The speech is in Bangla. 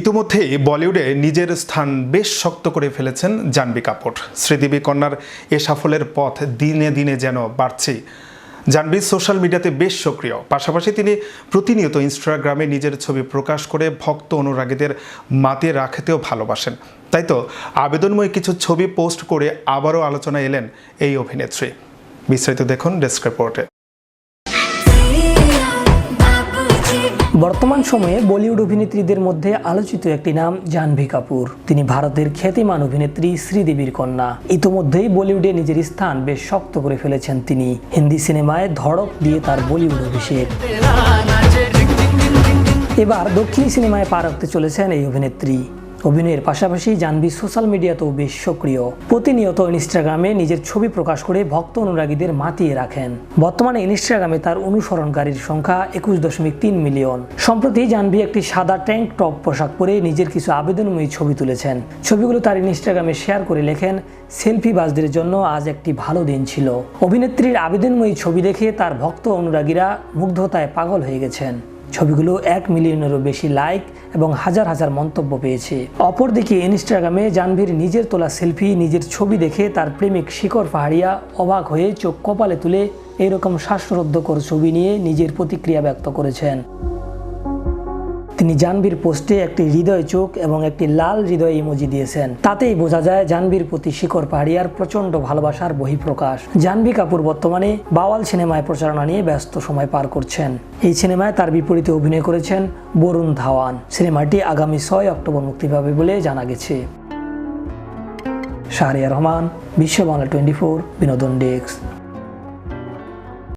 ইতিমধ্যে বলিউডে নিজের স্থান বেশ শক্ত করে ফেলেছেন জাহ্নবী কাপুর। শ্রীদেবী কন্যার এ সাফল্যের পথ দিনে দিনে যেন বাড়ছে। জাহ্নবী সোশ্যাল মিডিয়াতে বেশ সক্রিয়। পাশাপাশি তিনি প্রতিনিয়ত ইনস্টাগ্রামে নিজের ছবি প্রকাশ করে ভক্ত অনুরাগীদের মাতিয়ে রাখতেও ভালোবাসেন। তাই তো, আবেদনময় কিছু ছবি পোস্ট করে আবারও আলোচনায় এলেন এই অভিনেত্রী। বিস্তারিত দেখুন ডেস্ক রিপোর্টে। বর্তমান সময়ে বলিউড অভিনেত্রীদের মধ্যে আলোচিত একটি নাম, জাহ্নবী কাপুর। তিনি ভারতের খ্যাতিমান অভিনেত্রী শ্রীদেবীর কন্যা। ইতোমধ্যেই বলিউডে নিজের স্থান বেশ শক্ত করে ফেলেছেন তিনি। হিন্দি সিনেমায় ধড়ক দিয়ে তার বলিউড অভিষেক। এবার দক্ষিণী সিনেমায় পা রাখতে চলেছেন এই অভিনেত্রী। অভিনয়ের পাশাপাশি জানবি সোশ্যাল মিডিয়াতেও বেশ সক্রিয়। প্রতিনিয়ত ইনস্টাগ্রামে নিজের ছবি প্রকাশ করে ভক্ত অনুরাগীদের মাতিয়ে রাখেন। বর্তমানে ইনস্টাগ্রামে তার অনুসরণকারীর সংখ্যা একুশ দশমিক তিন মিলিয়ন। সম্প্রতি জানবি একটি সাদা ট্যাঙ্ক টপ পোশাক পরে নিজের কিছু আবেদনময়ী ছবি তুলেছেন। ছবিগুলো তার ইনস্টাগ্রামে শেয়ার করে লেখেন, সেলফি বাজদের জন্য আজ একটি ভালো দিন ছিল। অভিনেত্রীর আবেদনময়ী ছবি দেখে তার ভক্ত অনুরাগীরা মুগ্ধতায় পাগল হয়ে গেছেন। ছবিগুলো এক মিলিয়নেরও বেশি লাইক এবং হাজার হাজার মন্তব্য পেয়েছে। অপরদিকে ইনস্টাগ্রামে জানভীর নিজের তোলা সেলফি নিজের ছবি দেখে তার প্রেমিক শিকর পাহাড়িয়া অবাক হয়ে চোখ কপালে তুলে এরকম শ্বাসরুদ্ধকর ছবি নিয়ে নিজের প্রতিক্রিয়া ব্যক্ত করেছেন। তিনি জাহ্নবীর পোস্টে একটি হৃদয় চোখ এবং একটি লাল হৃদয় ইমোজি দিয়েছেন। তাতেই বোঝা যায় জাহ্নবীর প্রতি শিকর পাহাড়িয়ার প্রচণ্ড ভালোবাসার বহিঃপ্রকাশ। জাহ্নবী কাপুর বর্তমানে বাওয়াল সিনেমায় প্রচারণা নিয়ে ব্যস্ত সময় পার করছেন। এই সিনেমায় তার বিপরীতে অভিনয় করেছেন বরুণ ধাওয়ান। সিনেমাটি আগামী ছয় অক্টোবর মুক্তি পাবে বলে জানা গেছে। শাহরিয়া রহমান, বিশ্ব বাংলা টোয়েন্টি ফোর, বিনোদন ডেস্ক।